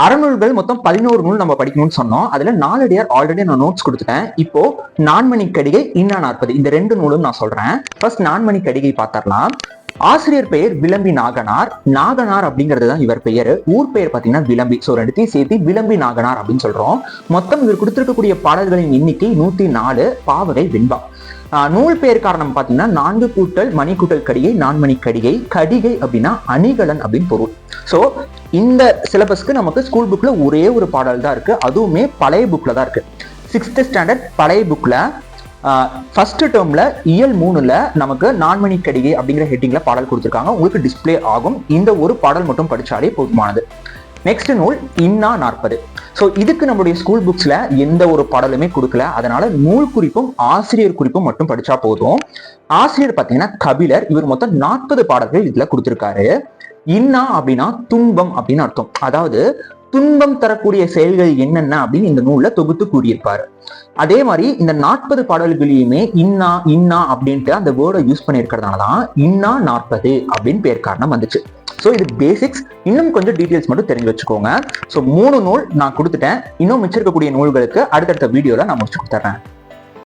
அறநூல்கள் மொத்தம் பதினோரு நூல் நம்ம படிக்கணும்னு சொன்னோம். அதுல நாலடியார் ஆல்ரெடி நான் நோட்ஸ் கொடுத்துட்டேன். இப்போ நான்மணி கடிகை இன்னா நாற்பது இந்த ரெண்டு நூலும் நான் சொல்றேன். ஃபர்ஸ்ட் நான்மணி கடிகை பார்த்தரலாம் ஆசிரியர் பெயர் விளம்பி நாகனார். நாகனார் அப்படிங்கிறது தான் இவர் பெயர். ஊர் பெயர் பார்த்தீங்கன்னா விளம்பி. ஸோ ரெண்டுத்தையும் சேர்த்து விளம்பி நாகனார் அப்படின்னு சொல்றோம். மொத்தம் இவர் கொடுத்திருக்கக்கூடிய பாடல்களின் எண்ணிக்கை நூத்தி நாலு பாவகை வெண்பா. நூல் பெயர் காரணம் பார்த்தீங்கன்னா நான்கு கூட்டல் மணி கூட்டல் கடிகை நான்மணி கடிகை கடிகை அப்படின்னா அணிகலன் அப்படின்னு பொருள். ஸோ இந்த சிலபஸ்க்கு நமக்கு ஸ்கூல் புக்ல ஒரே ஒரு பாடல் தான் இருக்கு. அதுவுமே பழைய புக்ல தான் இருக்கு. சிக்ஸ்த் ஸ்டாண்டர்ட் பழைய புக்ல ஃபர்ஸ்ட் டேர்மில் இயல் மூணில் நமக்கு நான்மணி கடிகை அப்படிங்கிற ஹெட்டிங்கில் பாடல் கொடுத்துருக்காங்க. உங்களுக்கு டிஸ்ப்ளே ஆகும். இந்த ஒரு பாடல் மட்டும் படித்தாலே போதுமானது. நெக்ஸ்ட் நூல் இன்னா நாற்பது. ஸோ இதுக்கு நம்மளுடைய ஸ்கூல் புக்ஸில் எந்த ஒரு பாடலுமே கொடுக்கல. அதனால நூல் குறிப்பும் ஆசிரியர் குறிப்பும் மட்டும் படித்தா போதும். ஆசிரியர் பார்த்தீங்கன்னா கபிலர் இவர் மொத்தம் நாற்பது பாடல்கள் இதில் கொடுத்துருக்காரு. இன்னா அப்படின்னா துன்பம் அப்படின்னு அர்த்தம். அதாவது துன்பம் தரக்கூடிய செயல்கள் என்னென்ன அப்படின்னு இந்த நூல்ல தொகுத்து கூறியிருப்பாரு. அதே மாதிரி இந்த நாற்பது பாடல்களையுமே இன்னா இன்னா அப்படின்ட்டு அந்த வேர்டை யூஸ் பண்ணியிருக்கிறதுனால தான் இன்னா நாற்பது அப்படின்னு பேர் காரணம் வந்துச்சு. ஸோ இது பேசிக்ஸ் இன்னும் கொஞ்சம் டீட்டெயில்ஸ் மட்டும் தெரிஞ்சு வச்சுக்கோங்க. ஸோ மூணு நூல் நான் கொடுத்துட்டேன். இன்னும் மிச்சிருக்கக்கூடிய நூல்களுக்கு அடுத்தடுத்த வீடியோவில் நான் முடிச்சு கொடுத்துட்றேன்